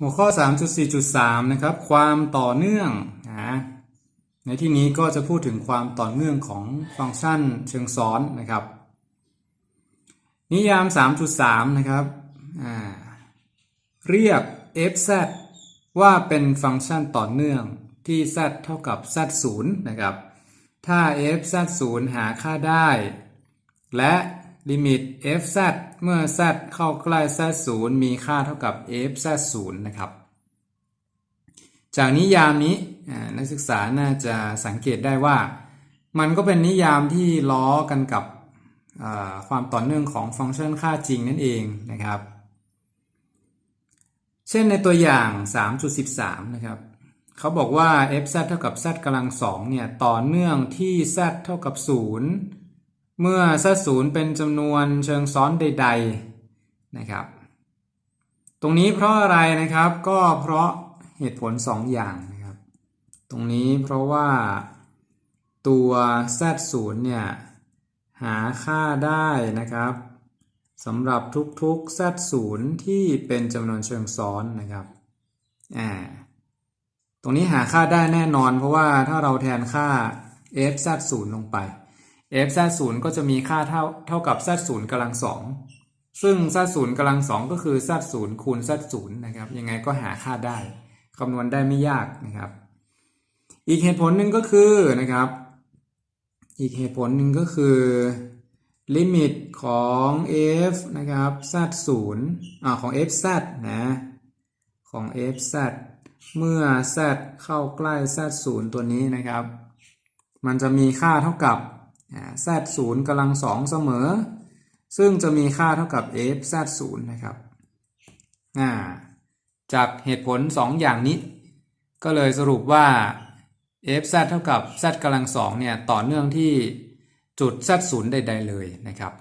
หัวข้อ 3.4.3 นะครับ ความต่อเนื่องนะในที่นี้ก็จะพูดถึงความต่อเนื่องของฟังก์ชันเชิงซ้อนนะครับ นิยาม 3.3 นะครับ เรียก fz ว่าเป็นฟังก์ชันต่อเนื่องที่ z เท่ากับ z 0นะครับ ถ้า fz 0หาค่าได้ และ ลิมิต fz เมื่อ z เข้าใกล้ z 0มีค่าเท่ากับ fz 0นะครับ จากนิยามนี้นักศึกษาน่าจะสังเกตได้ว่า มันก็เป็นนิยามที่ล้อกันกับความต่อเนื่องของฟังก์ชันค่าจริงนั่นเองนะครับ เช่นในตัวอย่าง 3.13 นะครับเขาบอกว่า fz เท่ากับ z กำลัง2เนี่ยต่อเนื่องที่ z เท่ากับ 0 เมื่อ z 0เป็นจำนวนเชิงซ้อนใด ๆนะครับ ตรงนี้เพราะอะไรนะครับก็เพราะเหตุผล 2 อย่างนะครับ ตรงนี้เพราะว่าตัว z 0เนี่ยหาค่าได้นะครับสำหรับทุกๆ z 0ที่เป็นจำนวนเชิงซ้อนนะครับอ่าตรงนี้หาค่าได้แน่นอน เพราะว่าถ้าเราแทนค่า f z 0ลงไป f z 0ก็จะมีค่าเท่าเท่ากับ z 0กำลังสองซึ่ง z 0กำลังสองก็คือ z 0คูณ z 0นย์นะครับยังไงก็หาค่าได้คำนวณได้ไม่ยากนะครับ อีกเหตุผลหนึ่งก็คือนะครับ อีกเหตุผลหนึ่งก็คือ ลิมิตของ f นะครับ z 0อ่าของ f z นะของ f z เมื่อ z เข้าใกล้ z 0ตัวนี้นะครับ มันจะมีค่าเท่ากับ z 0กำลังสองเสมอ ซึ่งจะมีค่าเท่ากับ f z 0นะครับาจากเหตุผล 2 อย่างนี้ ก็เลยสรุปว่า f z เท่ากับ z กำลังสองเนี่ยต่อเนื่องที่จุด z 0ใด ๆ เลยนะครับ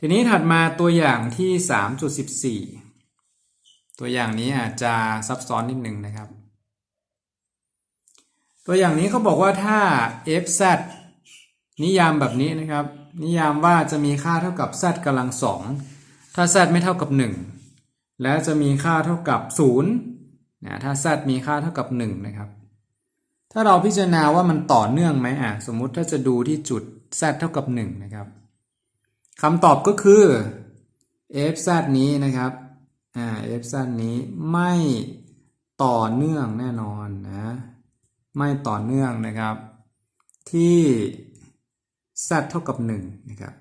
ทีนี้ถัดมาตัวอย่างที่ 3.14 ตัวอย่างนี้อาจจะซับซ้อนนิดนึงนะครับ ตัวอย่างนี้เขาบอกว่าถ้า fz นิยามแบบนี้นะครับ นิยามว่าจะมีค่าเท่ากับ z กำลังสองถ้า z ไม่เท่ากับ 1 และจะมีค่าเท่ากับ0นะถ้า z มีค่าเท่ากับ 1 นะครับ ถ้าเราพิจารณาว่ามันต่อเนื่องไหมอะสมมุติถ้าจะดูที่จุด z เท่ากับ 1 นะครับคำตอบก็คือ fz นี้นะครับอ่า fz นี้ไม่ต่อเนื่องแน่นอนนะไม่ต่อเนื่องนะครับ ที่ z เท่ากับ1นะครับ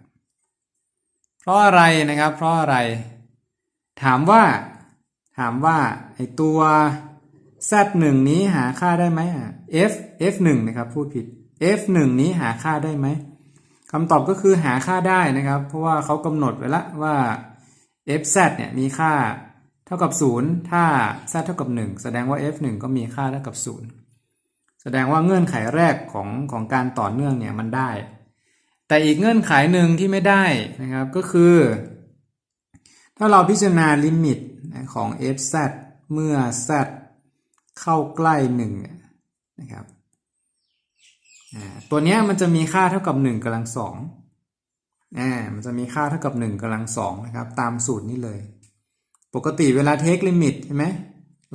เพราะอะไรนะครับ เพราะอะไร ถามว่า ถามว่าไอตัว z 1นี้หาค่าได้ไหมอะ f f 1นะครับ พูดผิด f 1นี้หาค่าได้ไหมคำตอบก็คือหาค่าได้นะครับ เพราะว่าเขากำหนดไว้ละว่า f z เนี่ยมีค่าเท่ากับ 0 ถ้า z เท่ากับ 1 แสดงว่า f 1ก็มีค่าเท่ากับ 0 แสดงว่าเงื่อนไขแรกของของการต่อเนื่องเนี่ยมันได้ แต่อีกเงื่อนไขหนึ่งที่ไม่ได้นะครับก็คือ ถ้าเราพิจารณาลิมิตของ f z เมื่อ z เข้าใกล้หนึ่งนะครับตัวนี้มันจะมีค่าเท่ากับ 1กำลังสองอ่ามันจะมีค่าเท่ากับ 1กำลังสองนะครับตามสูตรนี้เลย ปกติเวลาเทคลิมิตใช่ไหม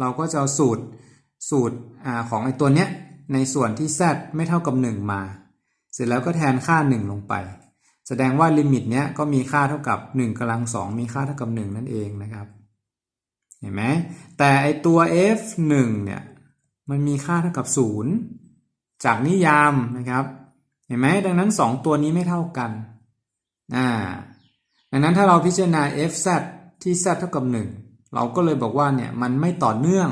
เราก็จะเอาสูตรสูตรอของไอ้ตัวเนี้ยในส่วนที่ z ไม่เท่ากับ 1 มา เสร็จแล้วก็แทนค่า 1 ลงไป แสดงว่าลิมิตเนี้ยก็มีค่าเท่ากับ 1กำลังสองมีค่าเท่ากับ 1 นั่นเองนะครับ เห็นไหมแต่ไอตัว f 1เนี่ยมันมีค่าเท่ากับ 0 จากนิยามนะครับ เห็นไหมดังนั้น 2 ตัวนี้ไม่เท่ากันอ่าดังนั้นถ้าเราพิจารณา f z ที่ z เท่ากับ 1 เราก็เลยบอกว่าเนี่ยมันไม่ต่อเนื่อง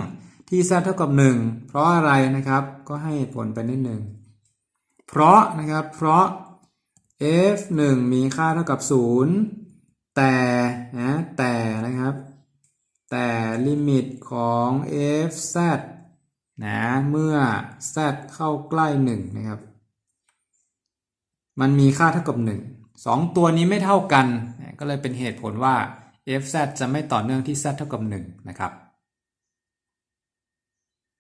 ที่ z เท่ากับ 1 เพราะอะไรนะครับ ก็ให้ผลไปนิดหนึ่ง เพราะนะครับ เพราะ f 1มีค่าเท่ากับ 0 แต่นะแต่นะครับ แต่ลิมิตของ f z นะเมื่อ z เข้าใกล้ 1 นะครับ มันมีค่าเท่ากับ 1 2 ตัวนี้ไม่เท่ากัน ก็เลยเป็นเหตุผลว่า f z จะไม่ต่อเนื่องที่ z เท่ากับ 1 นะครับ